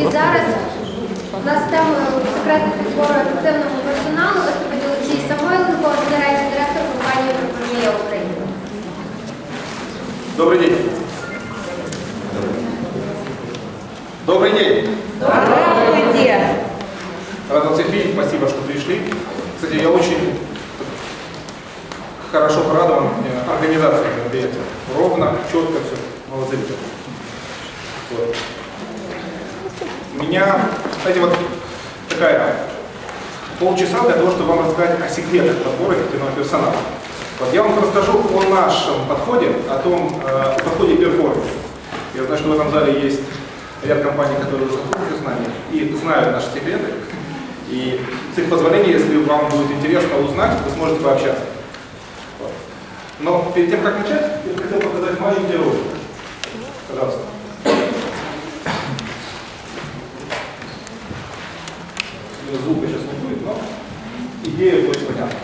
І зараз у нас темою секретних підбору ефективного персоналу виступить Олексій Самойленко, генеральний директор компанії «Пропромія Україна». Добрый день. Добрый день. Здравствуйте! Рад вас всех видеть. Спасибо, что пришли. Кстати, я очень хорошо порадован э, организацией мероприятия. Ровно, четко все. Молодцы ребята. Вот. Меня, кстати, вот такая полчаса для того, чтобы вам рассказать о секретах подбора эффективного персонала. Вот я вам расскажу о нашем подходе, о том э, подходе перформанс. Я знаю, что в этом зале есть ряд компаний, которые уже знакомы с нами и знают наши секреты. И с их позволения, если вам будет интересно узнать, вы сможете пообщаться. Но перед тем, как начать, я хотел показать маленький ролик. Пожалуйста. Ну, Звука сейчас не будет, но идея будет понятна.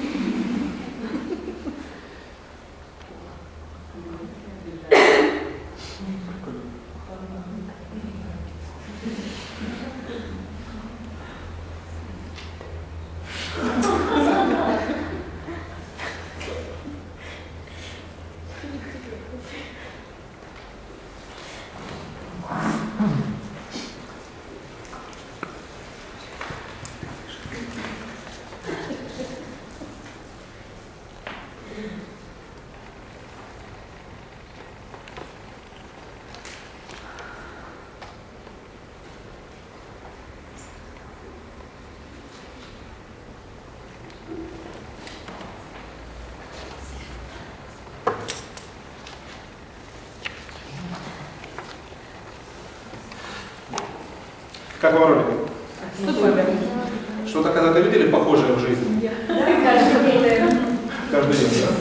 Как вам ролик? Супер. Что-то когда-то видели похожее в жизни? Каждый день, да?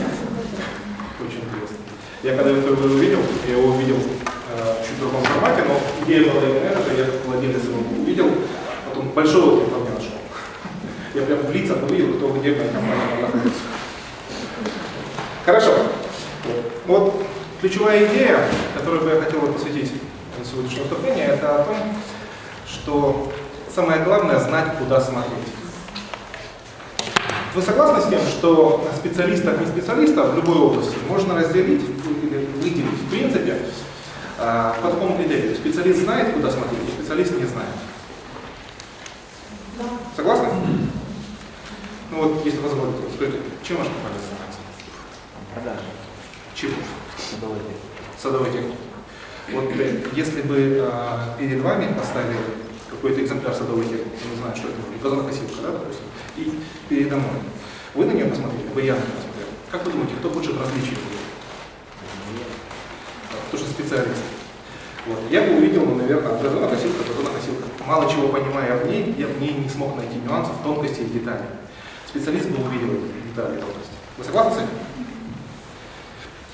Очень интересно. Я когда это увидел, я его увидел э, чуть в другом формате, но идея была именно эта, я владелец его увидел, потом большой отклик по мне нашел. Я прям в лицах увидел, кто где моя компания находится. Хорошо. Вот ключевая идея, которую бы я хотел посвятить сегодняшнее выступление, это о том, что самое главное знать, куда смотреть. Вы согласны с тем, что специалиста от не специалиста в любой области можно разделить или выделить в принципе а, по такому критерию? Специалист знает, куда смотреть, специалист не знает. Согласны? Ну вот, если позволите, скажите, чем ваша компания занимается? Продажи. Чего? Садовой техники. Садовой техники. Вот э, если бы а, перед вами поставили какой-то экземпляр садовой техники, не знаю, что это, газонокосилка, да, допустим, и передо мной. Вы на нее посмотрели, вы я на нее посмотрел. Как вы думаете, кто больше различий будет? Кто же специалист? Вот. Я бы увидел, ну, наверное, газонокосилка, газонокосилка. Мало чего понимая в ней, я в ней не смог найти нюансов, тонкостей и деталей. Специалист бы увидел детали и тонкости. Вы согласны с этим?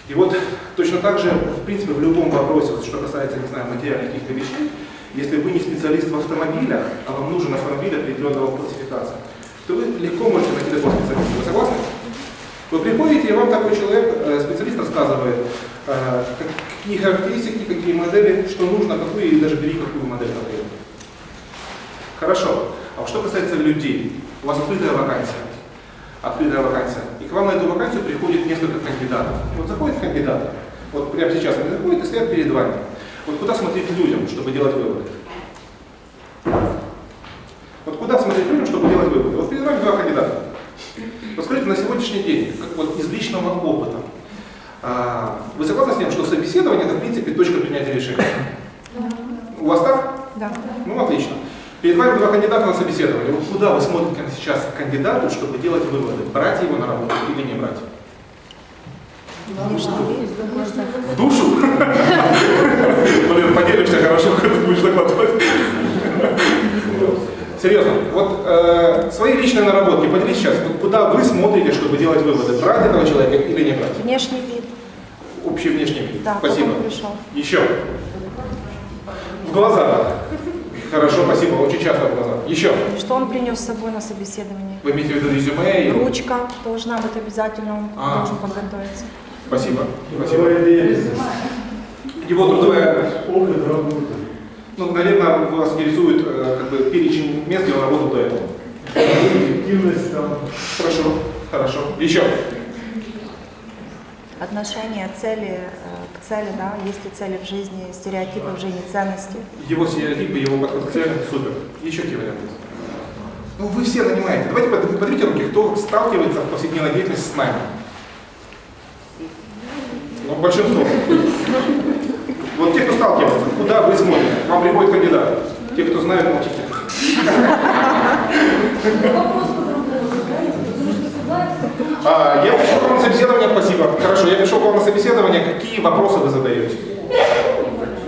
И вот точно так же, в принципе, в любом вопросе, вот, что касается, не знаю, материальных каких-то вещей, если вы не специалист в автомобилях, а вам нужен автомобиль определенного классификации, то вы легко можете найти такого специалиста. Вы согласны? Вы приходите, и вам такой человек, э, специалист рассказывает, э, какие характеристики, какие модели, что нужно, какую, и даже бери какую модель конкретно. Хорошо. А что касается людей, у вас открытая вакансия. Открытая вакансия. И к вам на эту вакансию приходит несколько кандидатов. Вот заходит кандидат, вот прямо сейчас они заходят и стоят перед вами. Вот куда смотреть людям, чтобы делать выводы? Вот куда смотреть людям, чтобы делать выводы? Вот перед вами два кандидата. Вот скажите, на сегодняшний день, как вот из личного опыта, а, вы согласны с тем, что собеседование это в принципе точка принятия решения? У вас так? Да. Ну, отлично. Перед вами два кандидата на собеседование. Вот куда вы смотрите сейчас кандидату, чтобы делать выводы? Брать его на работу или не брать? В душу? Блин, поделишься хорошо, когда будешь закладывать. Серьезно, вот э, свои личные наработки поделитесь сейчас, вот куда вы смотрите, чтобы делать выводы, брать этого человека или не брать? Внешний вид. Общий внешний вид. Да, Спасибо. пришел. Еще. В глаза. Хорошо, спасибо, очень часто в глаза. Еще. Что он принес с собой на собеседование? Вы имеете в виду резюме? и- Ручка должна быть обязательно, он А. должен подготовиться. Спасибо. Спасибо. Его трудовая... Опыт работы. Ну, наверное, вас интересует э, как бы, перечень мест, где он работал до этого. Эффективность там. Хорошо. Хорошо. Еще. Отношение, цели э, к цели, да, есть ли цели в жизни, стереотипы в жизни, ценности. Его стереотипы, его подход к целям. Супер. Еще какие варианты? Ну, вы все нанимаете. Давайте под- поднимите руки, кто сталкивается в повседневной деятельности с наймом. Ну, большинство. Вот те, кто сталкивается, куда вы смотрите? Вам приходит кандидат. Те, кто знают, молчите. А, я пришел к вам на собеседование, спасибо. Хорошо, я пришел к вам на собеседование. Какие вопросы вы задаете?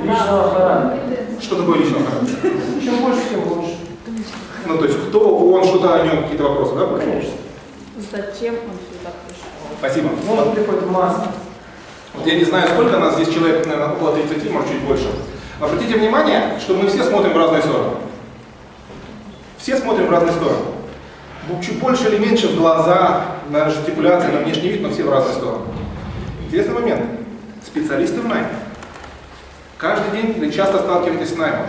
Личного характера. Что такое личного характера? Чем больше, тем лучше. Ну, то есть, кто он, что-то о нем, какие-то вопросы, да? Конечно. Зачем он сюда пришел? Спасибо. Может приходит масса. Я не знаю, сколько нас здесь человек, наверное, около 30, может, чуть больше. Обратите внимание, что мы все смотрим в разные стороны. Все смотрим в разные стороны. Ну, Чуть больше или меньше в глаза, на жестикуляции, на внешний вид, но все в разные стороны. Интересный момент. Специалисты в найме. Каждый день или часто сталкиваетесь с наймом.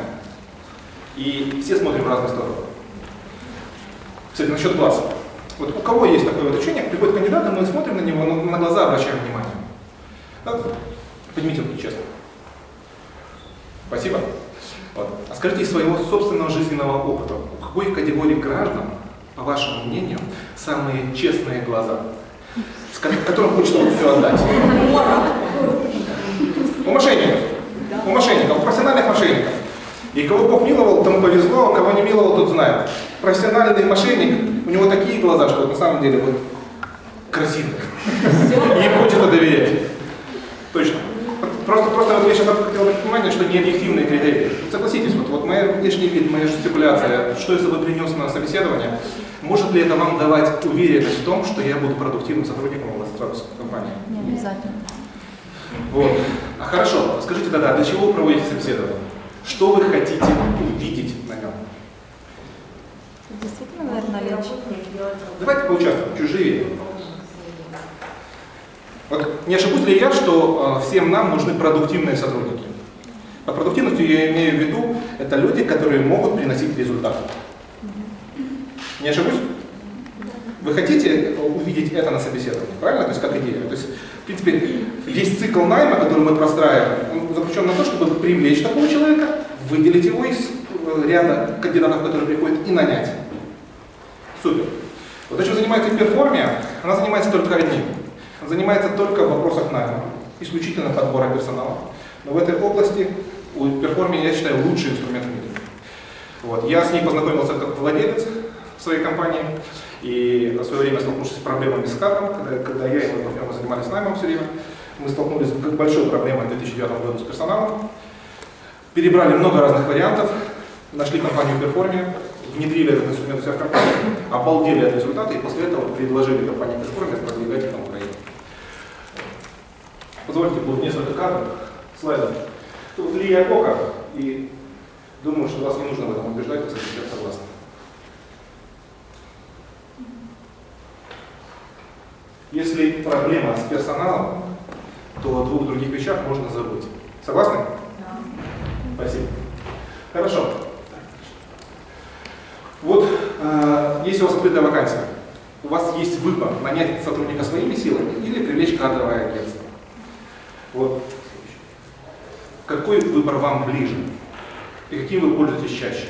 И все смотрим в разные стороны. Кстати, насчет глаз. Вот у кого есть такое вот учение, приходит кандидат, мы смотрим на него, на глаза обращаем внимание. Поднимите руки, честно. Спасибо. Вот. А скажите из своего собственного жизненного опыта, у какой категории граждан, по вашему мнению, самые честные глаза, с ко- которым хочется вот все отдать? У мошенников. У мошенников, у профессиональных мошенников. И кого Бог миловал, тому повезло, кого не миловал, тот знает. Профессиональный мошенник, у него такие глаза, что на самом деле вот красивые. И им хочется доверять. Точно. Просто, просто вот я сейчас хотел обратить внимание, что не объективные критерии. Согласитесь, вот, вот моя внешний вид, моя жестикуляция, что я собой принес на собеседование, может ли это вам давать уверенность в том, что я буду продуктивным сотрудником у вас сразу компании? Не обязательно. Вот. А хорошо, скажите тогда, для чего вы проводите собеседование? Что вы хотите увидеть на нем? Действительно, наверное, легче. Давайте поучаствуем, чуть живее. Вот не ошибусь ли я, что э, всем нам нужны продуктивные сотрудники? Под продуктивностью я имею в виду, это люди, которые могут приносить результат. Не ошибусь? Вы хотите увидеть это на собеседовании, правильно? То есть как идея. То есть, в принципе, весь цикл найма, который мы простраиваем, заключен на то, чтобы привлечь такого человека, выделить его из э, ряда кандидатов, которые приходят, и нанять. Супер. Вот то, чем занимается перформия, она занимается только одним. Занимается только в вопросах найма, исключительно подбора персонала. Но в этой области у перформии, я считаю, лучший инструмент в мире. Вот. Я с ней познакомился как владелец своей компании, и в свое время столкнувшись с проблемами с кадром, когда, когда я и мой партнер мы занимались наймом все время, мы столкнулись с большой проблемой в 2009 году с персоналом, перебрали много разных вариантов, нашли компанию Performia, внедрили этот инструмент у себя в компании, обалдели от результата и после этого предложили компании Performia продвигать их на Украине. Позвольте, будет несколько кадров, слайдов. Тут Лия Кока, и думаю, что вас не нужно в этом убеждать, вы с этим согласны. Если проблема с персоналом, то о двух других вещах можно забыть. Согласны? Спасибо. Хорошо. Вот, э, если у вас открытая вакансия, у вас есть выбор нанять сотрудника своими силами или привлечь кадровое агентство. Вот. Какой выбор вам ближе? И каким вы пользуетесь чаще?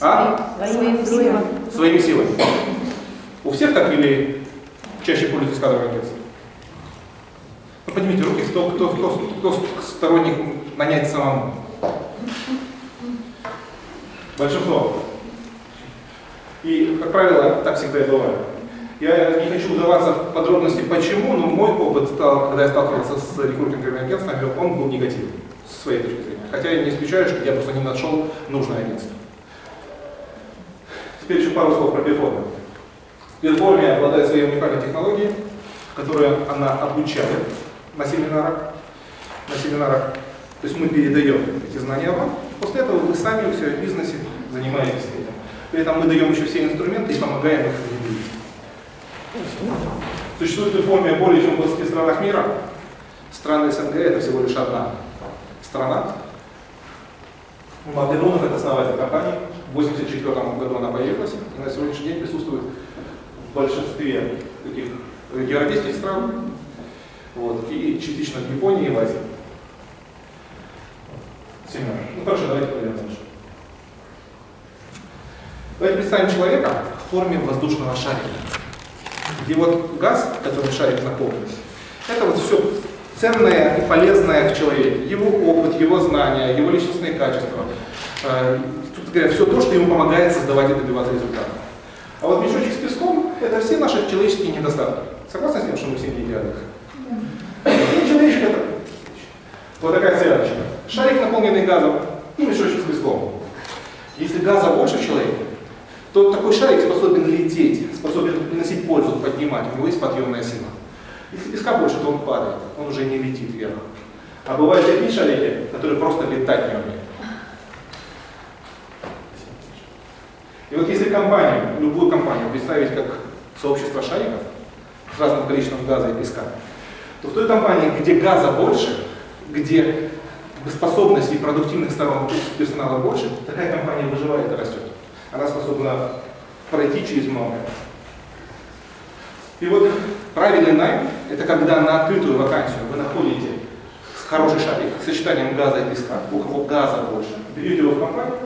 А? Своим силам. Своими силами. У всех так или чаще пользуетесь кадровым агентством? Ну, поднимите руки, кто, кто, кто, кто сторонник нанять самому? Большинство. И, как правило, так всегда и бывает. Я не хочу вдаваться в подробности, почему, но мой опыт, стал, когда я сталкивался с рекрутинговыми агентствами, он был негативный, с своей точки зрения. Хотя я не исключаю, что я просто не нашел нужное агентство. Теперь еще пару слов про Перформи. Перформи обладает своей уникальной технологией, которую она обучает на семинарах. На семинарах. То есть мы передаем эти знания вам, после этого вы сами в бизнесе занимаетесь этим. При этом мы даем еще все инструменты и помогаем их. Существует реформия более чем в 20 странах мира. Страны СНГ это всего лишь одна страна. Магденунов это основатель компании. В 1984 году она появилась и на сегодняшний день присутствует в большинстве таких европейских стран вот, и частично в Японии и в Азии. Семена. Ну хорошо, давайте пойдем дальше. Давайте представим человека в форме воздушного шарика. Где вот газ, который шарик наполнен, это вот все ценное и полезное в человеке. Его опыт, его знания, его личностные качества. Э, Тут говоря, все то, что ему помогает создавать и добиваться результата. А вот мешочек с песком – это все наши человеческие недостатки. Согласны с тем, что мы все не идеальны? И человечек это вот такая связочка. Шарик, наполненный газом, и мешочек с песком. Если газа больше в человеке, то такой шарик способен лететь, способен приносить пользу, поднимать, у него есть подъемная сила. Если песка больше, то он падает, он уже не летит вверх. А бывают такие шарики, которые просто летать не умеют. И вот если компанию, любую компанию представить как сообщество шариков с разным количеством газа и песка, то в той компании, где газа больше, где способностей и продуктивных сторон персонала больше, такая компания выживает и растет. Она способна пройти через многое. И вот правильный найм – это когда на открытую вакансию вы находите хороший шарик с сочетанием газа и песка, у кого газа больше, берете его в компанию,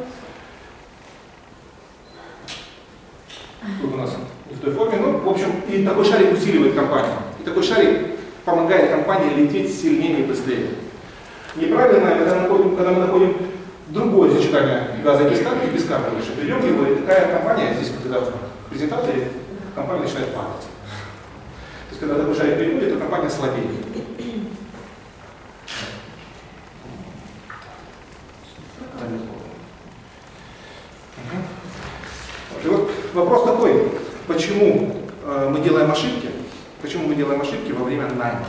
тут у нас не в той форме, ну, в общем, и такой шарик усиливает компанию. И такой шарик помогает компании лететь сильнее и быстрее. Неправильно, когда, находим, когда мы находим другое сочетание газа и песка, и песка больше, берем его, и такая компания, здесь когда в презентации, компания начинает падать. То есть, когда такой шарик приходит, то компания слабеет. И вот вопрос такой, почему э, мы делаем ошибки, почему мы делаем ошибки во время найма?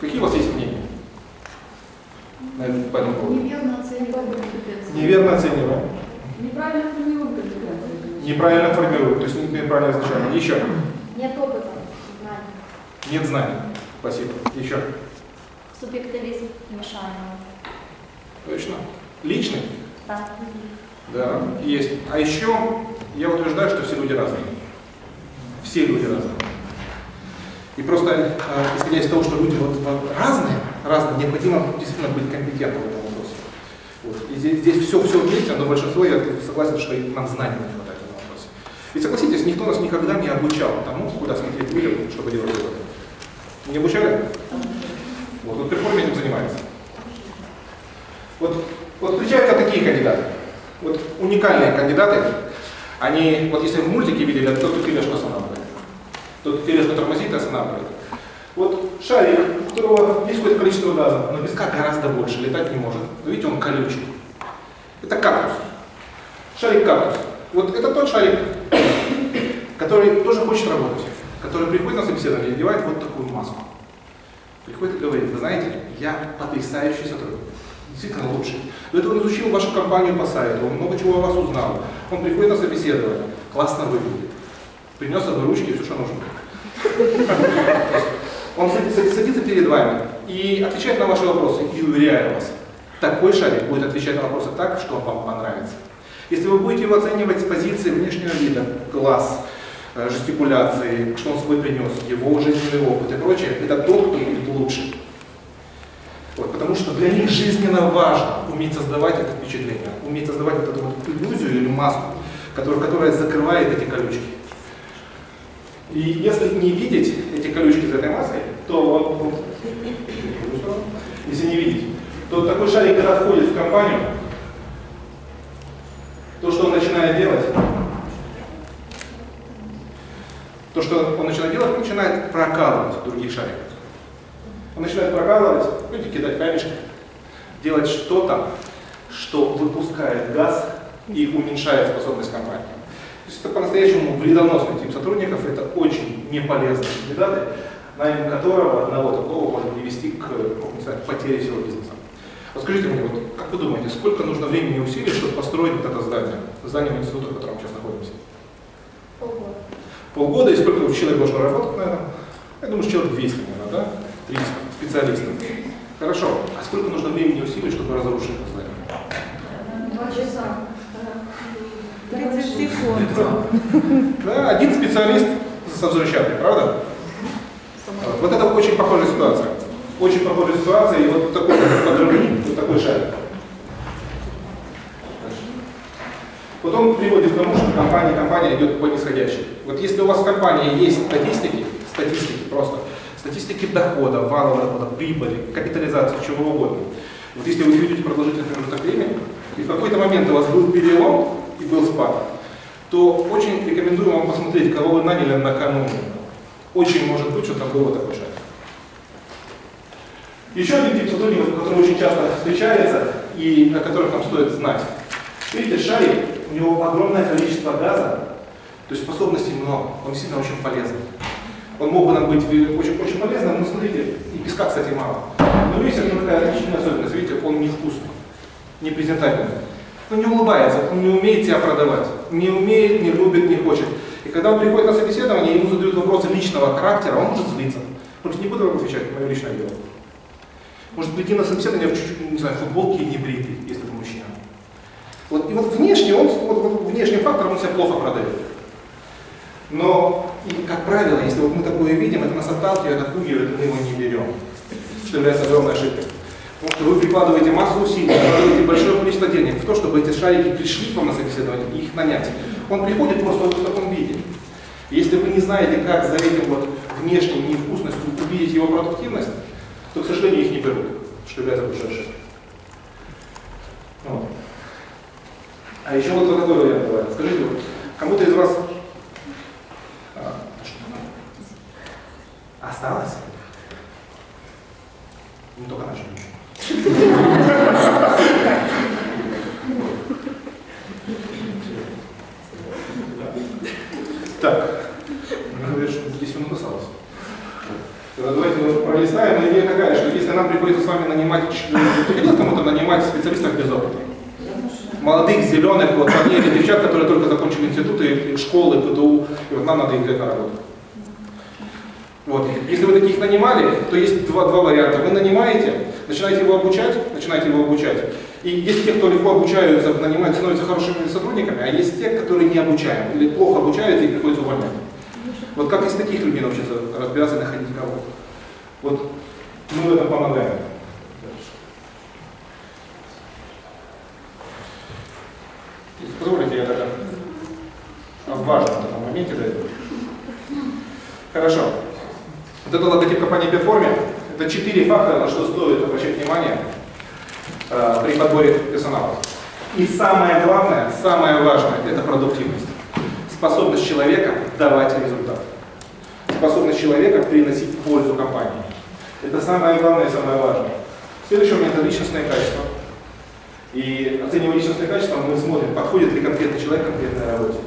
Какие у вас есть мнения? На этот- по этому поводу? Неверно оцениваем компетенции. Неверно оцениваем, Неправильно формируем компетенции. Неправильно формируем, то есть неправильно изначально. Еще. Нет опыта, знаний. Нет знаний. Спасибо. Еще. Субъективизм мешает. Точно. Личный? Да. Да, есть. А еще я утверждаю, что все люди разные. Все люди разные. И просто, э, исходя из того, что люди вот, вот разные, разные, необходимо действительно быть компетентным в этом вопросе. Вот. И здесь, здесь все, все вместе, но большинство, я согласен, что нам знаний не И согласитесь, никто нас никогда не обучал тому, куда смотреть людям, чтобы делать выводы. Не обучали? Вот, вот перформи этим занимается. Вот, вот встречаются такие кандидаты. Вот уникальные кандидаты. Они, вот если в мультике видели, тот, кто тележку останавливает. Тот, кто тележку тормозит и останавливает. Вот шарик, у которого есть какое-то количество газа, но песка гораздо больше, летать не может. Но видите, он колючий. Это кактус. Шарик кактус. Вот это тот шарик, который тоже хочет работать, который приходит на собеседование и одевает вот такую маску. Приходит и говорит, вы знаете, я потрясающий сотрудник, действительно лучший. До этого он изучил вашу компанию по сайту, он много чего о вас узнал. Он приходит на собеседование, классно выглядит, принес одну ручки и все, что нужно. Он садится перед вами и отвечает на ваши вопросы, и уверяю вас, такой шарик будет отвечать на вопросы так, что вам понравится. Если вы будете его оценивать с позиции внешнего вида, глаз, э, жестикуляции, что он свой принес, его жизненный опыт и прочее, это тот, кто будет лучше. Вот, потому что для них жизненно важно уметь создавать это впечатление, уметь создавать вот эту вот иллюзию или маску, которая, которая закрывает эти колючки. И если не видеть эти колючки за этой маской, то если не видеть, то такой шарик, когда входит в компанию, то, что он начинает делать, то, что он начинает делать, он начинает прокалывать других шариков. Он начинает прокалывать, люди кидать камешки, делать что-то, что выпускает газ и уменьшает способность компании. То есть это по-настоящему вредоносный тип сотрудников, это очень неполезные кандидаты, найм которого одного такого может привести к ну, знаю, потере всего бизнеса. Вот скажите мне, вот, как вы думаете, сколько нужно времени и усилий, чтобы построить вот это здание, здание института, в котором мы сейчас находимся? Полгода. Полгода, и сколько человек должен работать, наверное? Я думаю, что человек 200, наверное, да? 300 специалистов. Хорошо. А сколько нужно времени и усилий, чтобы разрушить это здание? Два часа. 30 секунд. Да, один специалист со взрывчаткой, правда? Вот. это очень похожая ситуация. Очень похожая ситуация, и вот такой подрывник, вот такой шарик. Потом приводит к тому, что компания, компания идет по нисходящей. Вот если у вас в компании есть статистики, статистики просто, статистики дохода, валового дохода, прибыли, капитализации, чего угодно. Вот если вы ведете продолжительный промежуток времени, и в какой-то момент у вас был перелом и был спад, то очень рекомендую вам посмотреть, кого вы наняли накануне. Очень может быть, что там был вот такой шарик. Еще один тип сотрудников, который очень часто встречается и о которых нам стоит знать. Видите, шарик, у него огромное количество газа, то есть способностей много, он действительно очень полезный. Он мог бы нам быть очень, очень полезным, но смотрите, и песка, кстати, мало. Но видите, это такая отличная особенность, видите, он невкусный, не презентабельный. Он не улыбается, он не умеет себя продавать, не умеет, не любит, не хочет. И когда он приходит на собеседование, ему задают вопросы личного характера, он может злиться. Может, не буду вам отвечать, мое личное дело. Может прийти на собеседование в чуть-чуть, не знаю, футболке и не бритый, если. Вот, и вот внешне, он, вот, внешним фактором он себя плохо продает. Но, и, как правило, если вот мы такое видим, это нас отталкивает, отпугивает, мы его не берем. Что является огромной ошибкой. Потому что вы прикладываете массу усилий, прикладываете большое количество денег в то, чтобы эти шарики пришли к вам на собеседование и их нанять. Он приходит просто вот в таком виде. Если вы не знаете, как за этим вот внешней невкусностью увидеть его продуктивность, то, к сожалению, их не берут, что является большой ошибкой. Вот. А еще вот такой вариант бывает. Скажите, вот, кому-то из вас осталось? Мы только начали. Так, говорят, что 10 минут осталось. Тогда давайте мы пролистаем. Идея такая, что если нам приходится с вами нанимать, приходилось кому-то нанимать специалистов без опыта? Молодых, зеленых, вот парней или девчат, которые только закончили институты, школы, ПТУ, и вот нам надо их на работу. Вот. Если вы таких нанимали, то есть два, два варианта. Вы нанимаете, начинаете его обучать, начинаете его обучать. И есть те, кто легко обучаются, нанимают, становятся хорошими сотрудниками, а есть те, которые не обучаем или плохо обучаются и приходится увольнять. Вот как из таких людей научиться разбираться и находить кого-то? Вот мы в этом помогаем. Если Позволите, я тогда о важном таком моменте дойду. Хорошо. Вот это логотип компании Перформи. Это четыре фактора, на что стоит обращать внимание э, при подборе персонала. И самое главное, самое важное, это продуктивность. Способность человека давать результат. Способность человека приносить пользу компании. Это самое главное и самое важное. Следующий момент – это личностные качества. И оценивая личностные качества, мы смотрим, подходит ли конкретный человек к конкретной работе.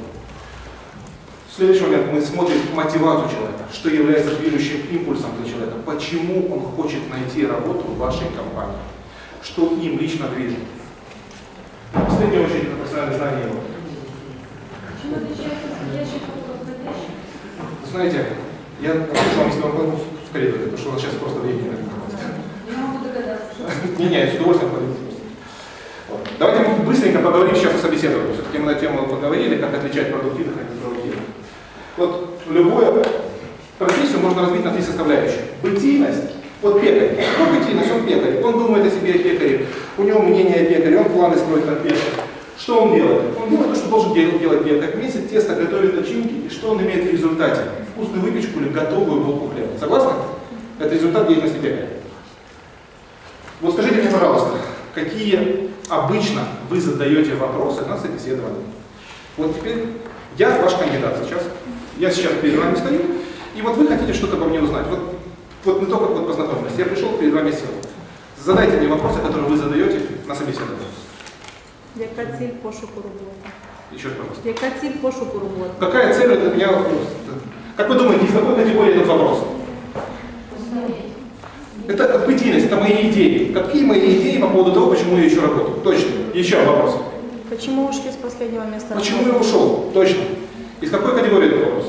Следующий момент, мы смотрим мотивацию человека, что является движущим импульсом для человека, почему он хочет найти работу в вашей компании, что им лично движет. В последнюю очередь, это профессиональное знание его. Чем отличается входящий от знаете, я расскажу вам, если вам коридоре, потому что у нас сейчас просто времени на это. Я могу догадаться. Не-не, с удовольствием подойдите. Давайте мы быстренько поговорим сейчас о собеседовании. Все-таки мы на тему поговорили, как отличать продуктивных от непродуктивных. Вот любую профессию можно разбить на три составляющие. Бытийность, вот пекарь. Какой бытийность? Он пекарь. Он думает о себе о пекаре, у него мнение о пекаре, он планы строит на пекаре. Что он делает? Он делает то, что должен делать, делать пекарь. Месяц тесто готовит начинки, и что он имеет в результате? Вкусную выпечку или готовую булку хлеба. Согласны? Это результат деятельности пекаря. Вот скажите мне, пожалуйста, какие обычно вы задаете вопросы на собеседовании? Вот теперь я ваш кандидат сейчас, я сейчас перед вами стою, и вот вы хотите что-то обо мне узнать. Вот, вот мы только вот познакомились, я пришел, перед вами сел. Задайте мне вопросы, которые вы задаете на собеседовании. Яка ціль пошуку роботи? Еще раз, пожалуйста. Яка ціль пошуку роботи? Какая цель для меня? Как вы думаете, из какой категории этот вопрос? Это бытийность, это мои идеи. Какие мои идеи по поводу того, почему я еще работаю? Точно. Еще вопрос. Почему ушли с последнего места Почему я ушел? Точно. Из какой категории этот вопрос?